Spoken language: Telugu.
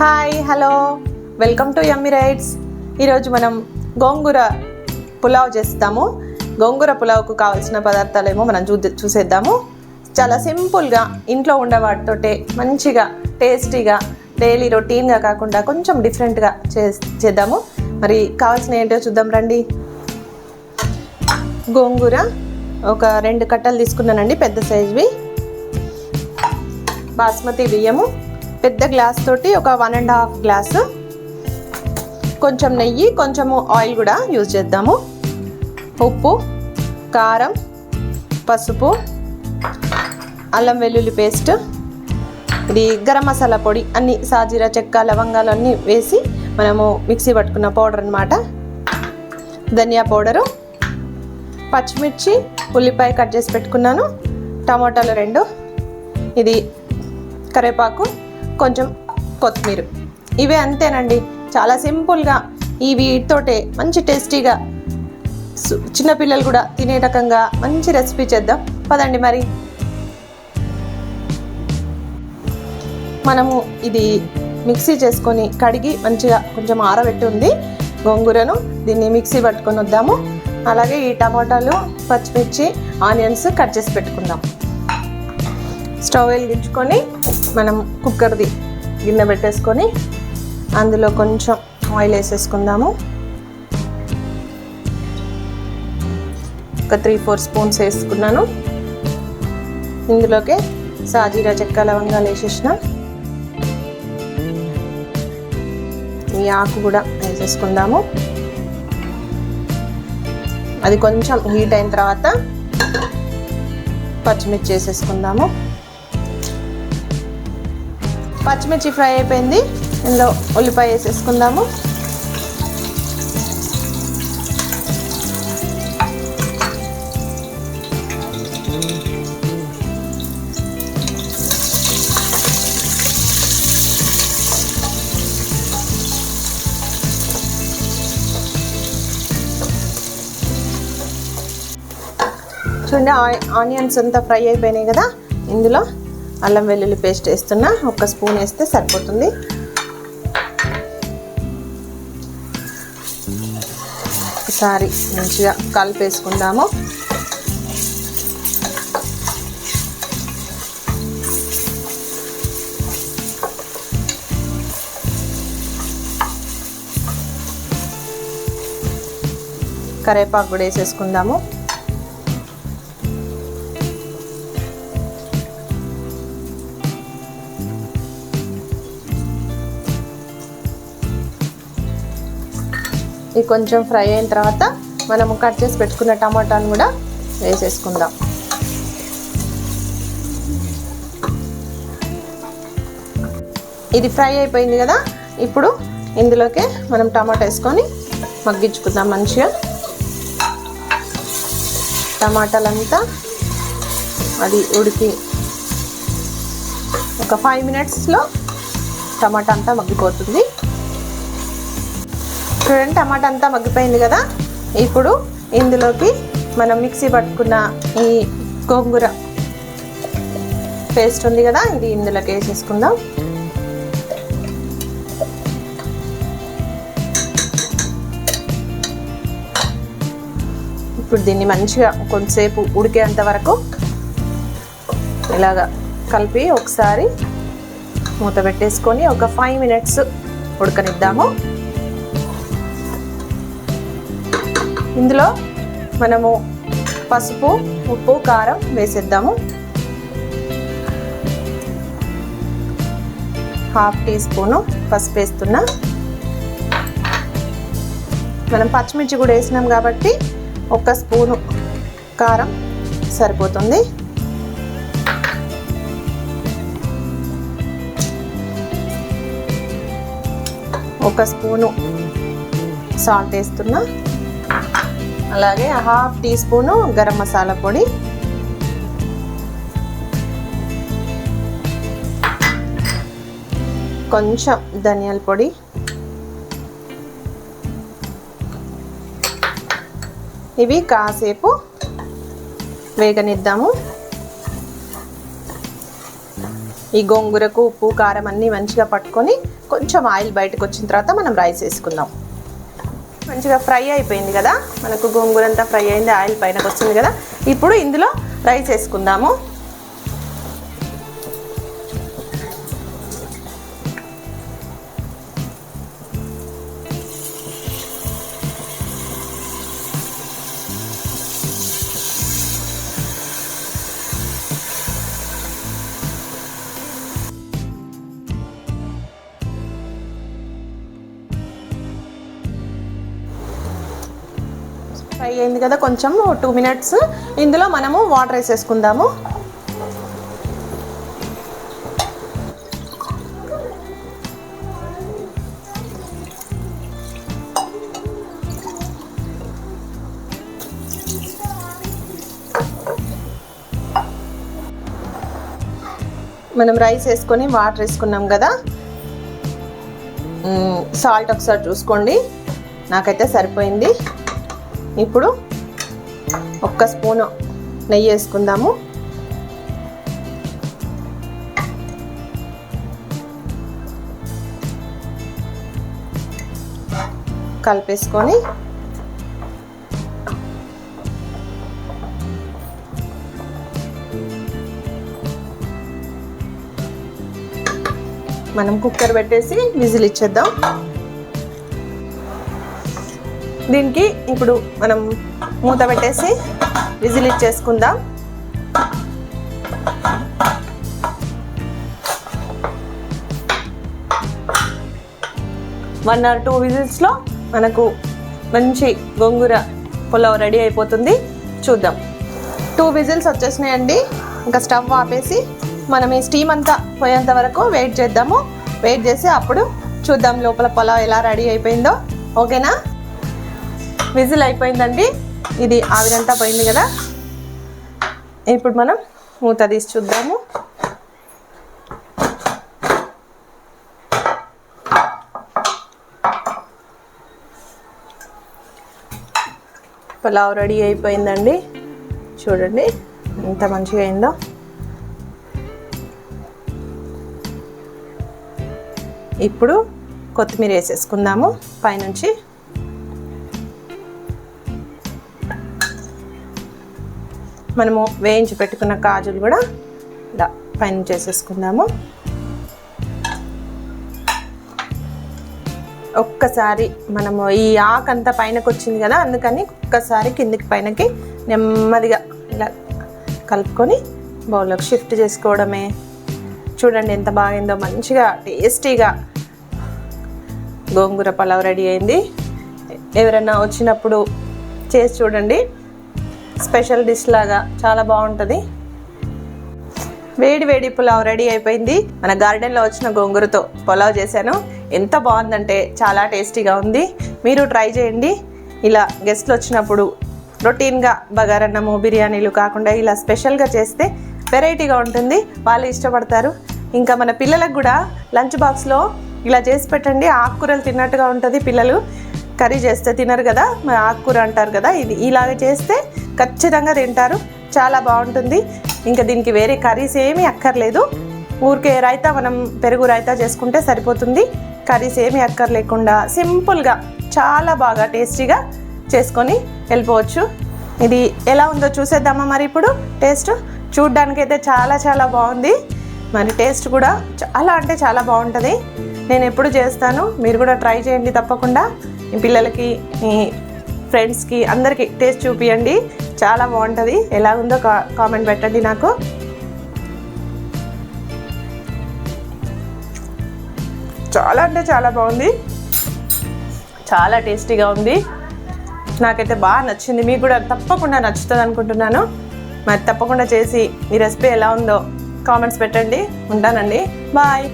Hi hello welcome to yummy rights ఈరోజు మనం గోంగూర పులావ్ చేస్తాము. గోంగూర పులావ్కు కావాల్సిన పదార్థాలేమో మనం చూ చూసేద్దాము. చాలా సింపుల్గా ఇంట్లో ఉండే వాటితోటే మంచిగా టేస్టీగా డైలీ రొటీన్గా కాకుండా కొంచెం డిఫరెంట్గా చే చేద్దాము. మరి కావాల్సిన ఏంటో చూద్దాం రండి. గోంగూర ఒక రెండు కట్టలు తీసుకున్నానండి పెద్ద సైజువి. బాస్మతి బియ్యము. పెద్ద గ్లాస్ తోటి ఒక వన్ అండ్ హాఫ్ గ్లాసు కొంచెం నెయ్యి కొంచెము ఆయిల్ కూడా యూజ్ చేద్దాము. ఉప్పు కారం పసుపు అల్లం వెల్లుల్లి పేస్ట్ ఇది గరం మసాలా పొడి అన్ని సాజీరా చెక్క లవంగాలు అన్నీ వేసి మనము మిక్సీ పట్టుకున్న పౌడర్ అనమాట ధనియా పౌడరు పచ్చిమిర్చి ఉల్లిపాయ కట్ చేసి పెట్టుకున్నాను. టమాటాలు రెండు. ఇది కరివేపాకు కొంచెం కొత్తిమీర. ఇవే అంతేనండి. చాలా సింపుల్గా ఈ వీటితోటే మంచి టేస్టీగా చిన్నపిల్లలు కూడా తినే రకంగా మంచి రెసిపీ చేద్దాం. పదండి మరి. మనము ఇది మిక్సీ చేసుకొని కడిగి మంచిగా కొంచెం ఆరబెట్టి ఉంది. గోంగూరను దీన్ని మిక్సీ పట్టుకొని వద్దాము. అలాగే ఈ టమాటాలు పచ్చిమిర్చి ఆనియన్స్ కట్ చేసి పెట్టుకుందాం. స్టవ్ వెలిగించుకొని మనం కుక్కర్ది గిన్నె పెట్టేసుకొని అందులో కొంచెం ఆయిల్ వేసేసుకుందాము. ఒక త్రీ ఫోర్ స్పూన్స్ వేసుకున్నాను. ఇందులోకి సాజీరా చెక్క లవంగాలు వేసేసిన. ఈ ఆకు కూడా వేసేసుకుందాము. అది కొంచెం హీట్ అయిన తర్వాత పచ్చిమిర్చి వేసేసుకుందాము. పచ్చిమిర్చి ఫ్రై అయిపోయింది. ఇందులో ఉల్లిపాయ వేసేసుకుందాము. చూడండి ఆ- ఆనియన్స్ అంతా ఫ్రై అయిపోయినాయి కదా. ఇందులో అల్లం వెల్లుల్లి పేస్ట్ వేస్తున్నా. ఒక స్పూన్ వేస్తే సరిపోతుంది. ఒకసారి మంచిగా కలిపేసుకుందాము. కరేపాకు కూడా వేసేసుకుందాము. ఇది కొంచెం ఫ్రై అయిన తర్వాత మనము కట్ చేసి పెట్టుకున్న టమాటాను కూడా వేసేసుకుందాం. ఇది ఫ్రై అయిపోయింది కదా? ఇప్పుడు ఇందులోకి మనం టమాటా వేసుకొని మగ్గించుకుందాం మంచిగా. టమాటాలంతా అది ఉడికి ఒక ఫైవ్ మినిట్స్లో టమాటా అంతా మగ్గిపోతుంది. చూడండి టమాటా అంతా మగ్గిపోయింది కదా. ఇప్పుడు ఇందులోకి మనం మిక్సీ పట్టుకున్న ఈ గోంగూర పేస్ట్ ఉంది కదా ఇది ఇందులోకి వేసేసుకుందాం. ఇప్పుడు దీన్ని మంచిగా కొంతసేపు ఉడికేంత వరకు ఇలాగా కలిపి ఒకసారి మూత పెట్టేసుకొని ఒక ఫైవ్ మినిట్స్ ఉడకనిద్దాము. ఇందులో మనము పసుపు ఉప్పు కారం వేసేద్దాము. హాఫ్ టీ స్పూను పసుపు వేస్తున్నా. మనం పచ్చిమిర్చి కూడా వేసినాం కాబట్టి ఒక స్పూను కారం సరిపోతుంది. ఒక స్పూను సాల్ట్ వేస్తున్నా. అలాగే half teaspoon garam masala పొడి. కొంచెం ధనియాల పొడి. ఇవి కాసేపు వేగనిద్దాము. ఈ గోంగూరకు ఉప్పు కారం అన్నీ మంచిగా పట్టుకొని కొంచెం ఆయిల్ బయటకు వచ్చిన తర్వాత మనం రైస్ వేసుకుందాం. మంచిగా ఫ్రై అయిపోయింది కదా. మనకు గోంగూర అంతా ఫ్రై అయింది ఆయిల్ పైనకు వస్తుంది కదా. ఇప్పుడు ఇందులో రైస్ వేసుకుందాము. ఫ్రై అయింది కదా కొంచెం టూ మినిట్స్. ఇందులో మనము వాటర్ వేసేసుకుందాము. మనం రైస్ వేసుకొని వాటర్ వేసుకున్నాం కదా. సాల్ట్ ఒకసారి చూసుకోండి. నాకైతే సరిపోయింది. ఇప్పుడు ఒక్క స్పూను నెయ్యి వేసుకుందాము. కలిపేసుకొని మనం కుక్కర్ పెట్టేసి విజిల్ ఇచ్చేద్దాం. దీనికి ఇప్పుడు మనం మూత పెట్టేసి విజిల్ ఇచ్చేసుకుందాం. వన్ ఆర్ టూ విజిల్స్లో మనకు మంచి గోంగూర పులావ్ రెడీ అయిపోతుంది. చూద్దాం. టూ విజిల్స్ వచ్చేసినాయండి. ఇంకా స్టవ్ ఆపేసి మనం ఈ స్టీమ్ అంతా పోయేంత వరకు వెయిట్ చేద్దాము. వెయిట్ చేసి అప్పుడు చూద్దాం లోపల పులావ్ ఎలా రెడీ అయిపోయిందో. ఓకేనా విజిల్ అయిపోయిందండి. ఇది ఆవిరంతా పోయింది కదా. ఇప్పుడు మనం మూత తీసి చూద్దాము. పులావ్ రెడీ అయిపోయిందండి. చూడండి ఎంత మంచిగా అయిందో. ఇప్పుడు కొత్తిమీర వేసేసుకుందాము. పైనుంచి మనము వేయించి పెట్టుకున్న కాజులు కూడా ఇలా పైన చేసేసుకుందాము. ఒక్కసారి మనము ఈ ఆకంతా పైనకి వచ్చింది కదా అందుకని ఒక్కసారి కిందికి పైనకి నెమ్మదిగా ఇలా కలుపుకొని బౌల్లోకి షిఫ్ట్ చేసుకోవడమే. చూడండి ఎంత బాగైందో మంచిగా టేస్టీగా గోంగూర పలావ్ రెడీ అయింది. ఎవరైనా వచ్చినప్పుడు చేసి చూడండి. స్పెషల్ డిష్ లాగా చాలా బాగుంటుంది. వేడి వేడి పులావ్ రెడీ అయిపోయింది. మన గార్డెన్లో వచ్చిన గోంగూరతో పులావ్ చేశాను. ఎంత బాగుందంటే చాలా టేస్టీగా ఉంది. మీరు ట్రై చేయండి. ఇలా గెస్ట్లు వచ్చినప్పుడు రొటీన్గా బగారన్నము బిర్యానీలు కాకుండా ఇలా స్పెషల్గా చేస్తే వెరైటీగా ఉంటుంది. వాళ్ళు ఇష్టపడతారు. ఇంకా మన పిల్లలకు కూడా లంచ్ బాక్స్లో ఇలా చేసి పెట్టండి. ఆకుకూరలు తిన్నట్టుగా ఉంటుంది పిల్లలు. కర్రీ చేస్తే తినరు కదా. ఆకుకూర అంటారు కదా. ఇది ఇలాగ చేస్తే ఖచ్చితంగా తింటారు. చాలా బాగుంటుంది. ఇంకా దీనికి వేరే కర్రీస్ ఏమీ అక్కర్లేదు. ఊరికే రైతా మనం పెరుగు రైతా చేసుకుంటే సరిపోతుంది. కర్రీస్ ఏమీ అక్కర్లేకుండా సింపుల్గా చాలా బాగా టేస్టీగా చేసుకొని వెళ్ళిపోవచ్చు. ఇది ఎలా ఉందో చూసేద్దామా మరి ఇప్పుడు? టేస్ట్ చూడ్డానికైతే చాలా చాలా బాగుంది. మరి టేస్ట్ కూడా చాలా అంటే చాలా బాగుంటుంది. నేను ఎప్పుడు చేస్తాను మీరు కూడా ట్రై చేయండి తప్పకుండా. పిల్లలకి ఫ్రెండ్స్కి అందరికీ టేస్ట్ చూపియండి. చాలా బాగుంటుంది. ఎలా ఉందో కా కామెంట్ పెట్టండి నాకు. చాలా అంటే చాలా బాగుంది. చాలా టేస్టీగా ఉంది. నాకైతే బాగా నచ్చింది. మీకు కూడా తప్పకుండా నచ్చుతుంది అనుకుంటున్నాను. మరి తప్పకుండా చేసి ఈ రెసిపీ ఎలా ఉందో కామెంట్స్ పెట్టండి. ఉంటానండి. బాయ్.